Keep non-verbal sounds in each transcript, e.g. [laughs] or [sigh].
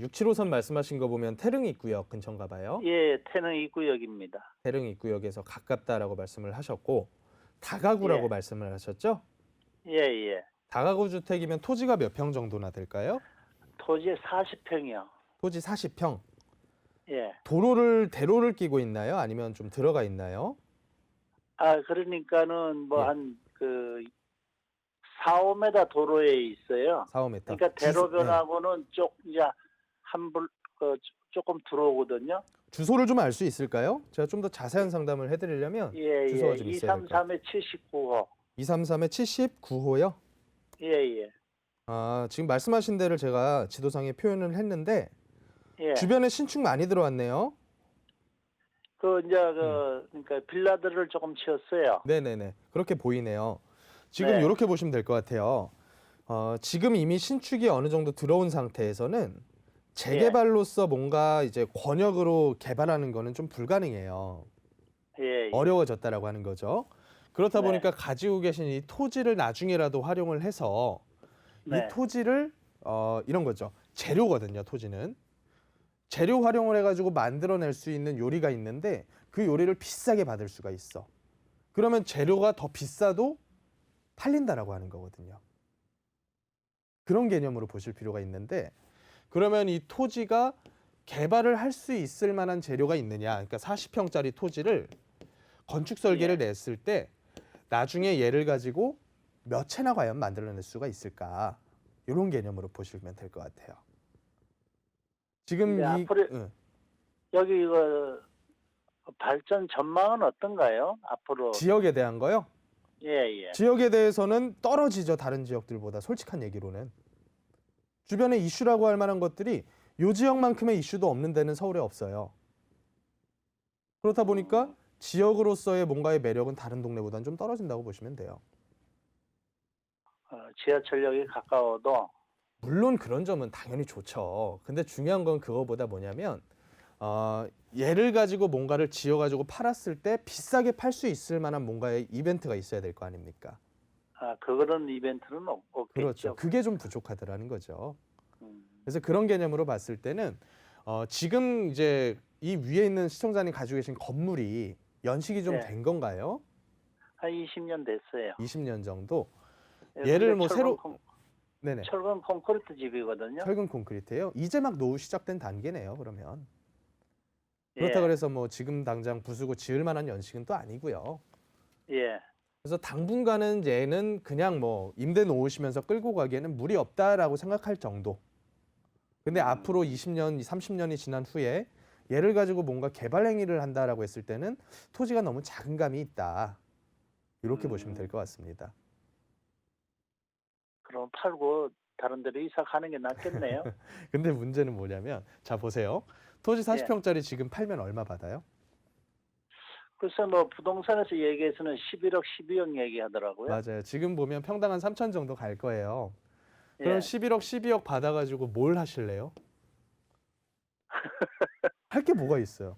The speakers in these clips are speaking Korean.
675선 말씀하신 거 보면 태릉 입구역 근처인가 봐요. 예, 태릉 입구역입니다. 태릉 입구역에서 가깝다라고 말씀을 하셨고 다가구라고 예. 말씀을 하셨죠? 예, 예. 다가구 주택이면 토지가 몇 평 정도나 될까요? 토지 40평이요. 토지 40평. 예. 도로를 대로를 끼고 있나요? 아니면 좀 들어가 있나요? 아, 그러니까는 뭐 예. 한그 4, 5m 도로에 있어요. 4, 5m. 그러니까 대로변하고는 쪽 이제 한불 그 조금 들어오거든요. 주소를 좀 알 수 있을까요? 제가 좀 더 자세한 상담을 해드리려면 예, 주소가 예. 좀 있어야 될것 같아요. 233에 79호. 233의 79호요. 예, 예. 아, 지금 말씀하신 데를 제가 지도상에 표현을 했는데 예. 주변에 신축 많이 들어왔네요. 그 이제 음. 그 그러니까 빌라들을 조금 지었어요. 네네네. 그렇게 보이네요. 지금 네. 이렇게 보시면 될 것 같아요. 어, 지금 이미 신축이 어느 정도 들어온 상태에서는 재개발로서 뭔가 이제 권역으로 개발하는 거는 좀 불가능해요. 예, 예. 어려워졌다라고 하는 거죠. 그렇다 네. 보니까 가지고 계신 이 토지를 나중에라도 활용을 해서 네. 이 토지를 어, 이런 거죠. 재료거든요. 토지는 재료 활용을 해가지고 만들어낼 수 있는 요리가 있는데 그 요리를 비싸게 받을 수가 있어. 그러면 재료가 더 비싸도 팔린다라고 하는 거거든요. 그런 개념으로 보실 필요가 있는데 그러면 이 토지가 개발을 할 수 있을 만한 재료가 있느냐? 그러니까 40평짜리 토지를 건축 설계를 냈을 때 나중에 얘를 가지고 몇 채나 과연 만들어낼 수가 있을까? 이런 개념으로 보시면 될 것 같아요. 지금 네, 이 앞으로- 응, 여기 이거 발전 전망은 어떤가요? 앞으로 지역에 대한 거요. 예, 예. 지역에 대해서는 떨어지죠 다른 지역들보다 솔직한 얘기로는 주변에 이슈라고 할 만한 것들이 요 지역만큼의 이슈도 없는 데는 서울에 없어요. 그렇다 보니까 지역으로서의 뭔가의 매력은 다른 동네보다는 좀 떨어진다고 보시면 돼요. 어, 지하철역이 가까워도 물론 그런 점은 당연히 좋죠. 근데 중요한 건 그거보다 뭐냐면 어, 얘를 가지고 뭔가를 지어가지고 팔았을 때 비싸게 팔 수 있을 만한 뭔가의 이벤트가 있어야 될 거 아닙니까? 아, 그런 이벤트는 없, 없겠죠. 그렇죠. 그게 좀 부족하더라는 거죠. 음, 그래서 그런 개념으로 봤을 때는 어, 지금 이제 이 위에 있는 시청자님 가지고 계신 건물이 연식이 좀 네. 된 건가요? 한 20년 됐어요. 20년 정도. 예, 얘를 뭐 철근 새로- 콘- 네네. 철근 콘크리트 집이거든요. 철근 콘크리트예요. 이제 막 노후 시작된 단계네요. 그러면 예, 그렇다 그래서 뭐 지금 당장 부수고 지을 만한 연식은 또 아니고요. 예, 그래서 당분간은 얘는 그냥 뭐 임대 놓으시면서 끌고 가기에는 무리 없다라고 생각할 정도. 근데 음. 앞으로 20년, 30년이 지난 후에 얘를 가지고 뭔가 개발 행위를 한다라고 했을 때는 토지가 너무 작은 감이 있다. 이렇게 음. 보시면 될 것 같습니다. 그럼 팔고 다른 데로 이사 가는 게 낫겠네요. [laughs] 근데 문제는 뭐냐면 자 보세요. 토지 예. 40평짜리 지금 팔면 얼마 받아요? 그래서 뭐 부동산에서 얘기해서는 11억, 12억 얘기하더라고요. 맞아요. 지금 보면 평당 한 3천 정도 갈 거예요. 그럼 예, 11억, 12억 받아가지고 뭘 하실래요? [laughs] 할 게 뭐가 있어요?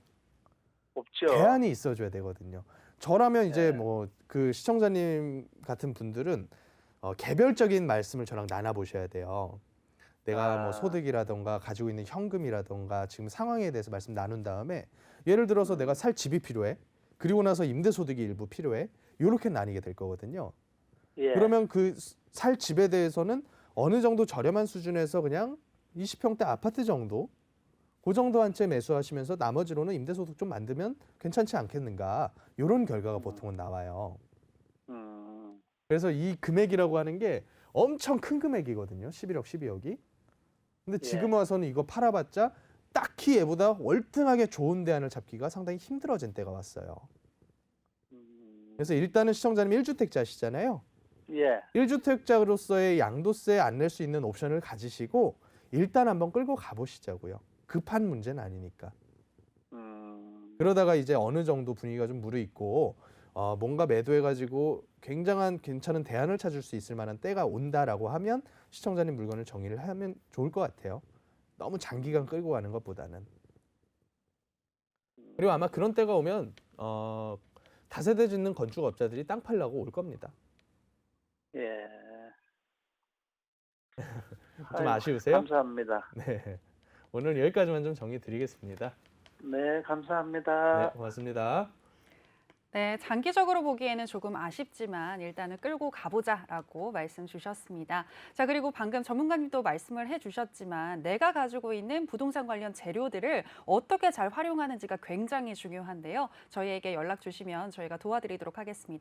없죠. 대안이 있어줘야 되거든요. 저라면 이제 네. 뭐그 시청자님 같은 분들은 어, 개별적인 말씀을 저랑 나눠 보셔야 돼요. 내가 아. 뭐 소득이라던가 가지고 있는 현금이라던가 지금 상황에 대해서 말씀 나눈 다음에 예를 들어서 음. 내가 살 집이 필요해. 그리고 나서 임대 소득이 일부 필요해. 이렇게 나뉘게 될 거거든요. 예, 그러면 그 살 집에 대해서는 어느 정도 저렴한 수준에서 그냥 20평대 아파트 정도 그 정도 한 채 매수하시면서 나머지로는 임대소득 좀 만들면 괜찮지 않겠는가 이런 결과가 음. 보통은 나와요. 음, 그래서 이 금액이라고 하는 게 엄청 큰 금액이거든요. 11억, 12억이. 근데 예. 지금 와서는 이거 팔아봤자 딱히 얘보다 월등하게 좋은 대안을 잡기가 상당히 힘들어진 때가 왔어요. 음, 그래서 일단은 시청자님 1주택자시잖아요. 예, 1주택자로서의 양도세 안 낼 수 있는 옵션을 가지시고 일단 한번 끌고 가보시자고요. 급한 문제는 아니니까. 음, 그러다가 이제 어느 정도 분위기가 좀 무르익고 어, 뭔가 매도해가지고 굉장한 괜찮은 대안을 찾을 수 있을 만한 때가 온다라고 하면 시청자님 물건을 정리를 하면 좋을 것 같아요. 너무 장기간 끌고 가는 것보다는. 그리고 아마 그런 때가 오면 어, 다세대 짓는 건축업자들이 땅 팔라고 올 겁니다. 예. [laughs] 좀 아이고, 아쉬우세요? 감사합니다. [laughs] 네. 오늘 여기까지만 좀 정리 드리겠습니다. 네, 감사합니다. 네, 고맙습니다. 네, 장기적으로 보기에는 조금 아쉽지만 일단은 끌고 가보자라고 말씀 주셨습니다. 자, 그리고 방금 전문가님도 말씀을 해주셨지만 내가 가지고 있는 부동산 관련 재료들을 어떻게 잘 활용하는지가 굉장히 중요한데요. 저희에게 연락 주시면 저희가 도와드리도록 하겠습니다.